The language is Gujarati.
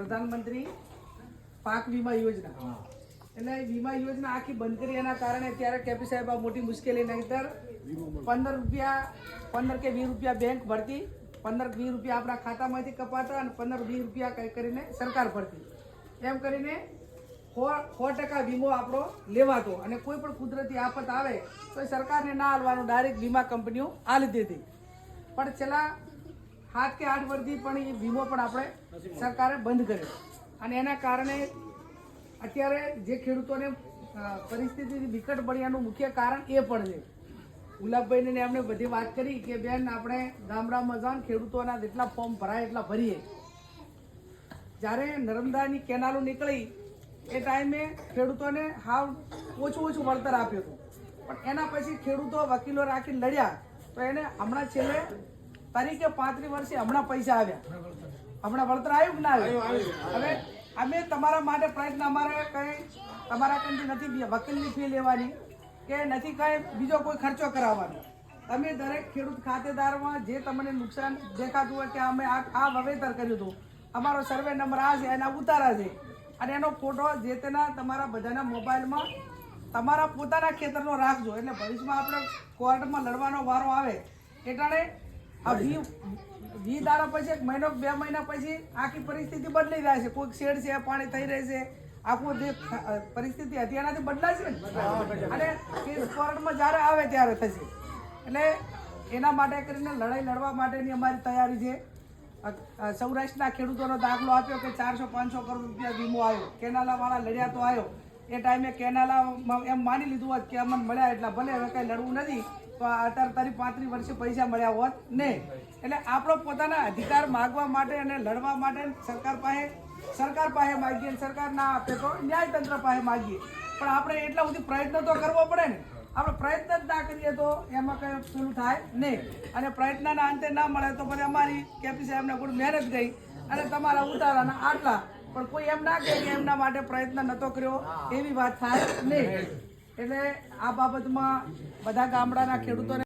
પ્રધાનમંત્રી પાક વીમા યોજના. એટલે વીમા યોજના આખી બંધ કરી એના કારણે ત્યારે કેપી સાહેબ મોટી મુશ્કેલી નહીતર પંદર રૂપિયા પંદર કે વીસ રૂપિયા બેંક ભરતી પંદર વીસ રૂપિયા આપણા ખાતામાંથી કપાતા અને પંદર વીસ રૂપિયા કંઈ કરીને સરકાર ભરતી. એમ કરીને સો ટકા વીમો આપણો લેવાતો અને કોઈ પણ કુદરતી આફત આવે તો એ સરકારને ના હાલવાનું. ડાયરેક્ટ વીમા કંપનીઓ આલી દેતી. પણ છેલ્લા સાત કે આઠ વર્ષથી પણ એ વીમો પણ આપણે સરકારે બંધ કર્યો અને એના કારણે અત્યારે જે ખેડૂતોને પરિસ્થિતિ વિકટ પડ્યાનું મુખ્ય કારણ એ પણ છે. ગુલાબભાઈને એમણે બધી વાત કરી કે, બેન, આપણે ગામડામાં જાણ ખેડૂતોના જેટલા ફોર્મ ભરાય એટલા ભરીએ. જ્યારે નર્મદાની કેનાલો નીકળી, એ ટાઈમે ખેડૂતોને હાવ ઓછું ઓછું વળતર આપ્યું હતું. પણ એના પછી ખેડૂતો વકીલો રાખીને લડ્યા. તો એને હમણાં છેલ્લે તારીખે પાંત્રી વર્ષે હમણાં પૈસા આવ્યા. હમણાં વળતર આવ્યું કે ના આવ્યું? હવે અમે તમારા માટે પ્રયત્ન અમારે કંઈ તમારા કંઈ નથી વકીલની ફી લેવાની કે નથી કંઈ બીજો કોઈ ખર્ચો કરાવવાનો. તમે દરેક ખેડૂત ખાતેદારમાં જે તમને નુકસાન દેખાતું હોય કે અમે આ આ વાવેતર કર્યું હતું. અમારો સર્વે નંબર આ છે એના ઉતારા છે. અને એનો ફોટો જે તેના તમારા બધાના મોબાઈલમાં તમારા પોતાના ખેતરનો રાખજો. એટલે ભવિષ્યમાં આપણે કોર્ટમાં લડવાનો વારો આવે. એટલે આ વી વી દાડા પછી એક મહિનો, બે મહિના પછી આખી પરિસ્થિતિ બદલી જાય છે. કોઈક શેડ છે, પાણી થઈ રહે છે. આખું જે પરિસ્થિતિ હતી એનાથી બદલાય છે ને? અને કેસ કોર્ટમાં જ્યારે આવે ત્યારે થશે. એટલે એના માટે કરીને લડાઈ લડવા માટેની અમારી તૈયારી છે. સૌરાષ્ટ્રના ખેડૂતોનો દાખલો આપ્યો કે ચારસો, પાંચસો કરોડ રૂપિયા વીમો આવ્યો. કેનાલાવાળા લડ્યા તો આવ્યો. એ ટાઈમે કેનાલા એમ માની લીધું હોત કે અમને મળ્યા એટલા ભલે હવે કંઈ લડવું નથી, તો અત્યારે તારી પાંત્રીસ વર્ષે પૈસા મળ્યા હોત નહીં એટલે આપણો પોતાના અધિકાર માગવા માટે અને લડવા માટે સરકાર પાસે સરકાર પાસે માગીએ, સરકાર ના આપે તો ન્યાયતંત્ર પાસે માગીએ. પણ આપણે એટલા સુધી પ્રયત્ન તો કરવો પડે ને. આપણે પ્રયત્ન જ ના કરીએ તો એમાં કંઈ પેલું થાય નહીં. અને પ્રયત્નના અંતે ના મળે તો પછી અમારી કેપી સાહેબને કોઈ મહેનત ગઈ. અને તમારા ઉતારાના આટલા પણ કોઈ એમ ના કે એમના માટે પ્રયત્ન નતો કર્યો એવી વાત થાય નહીં. એટલે આ બાબતમાં બધા ગામડાના ખેડૂતોને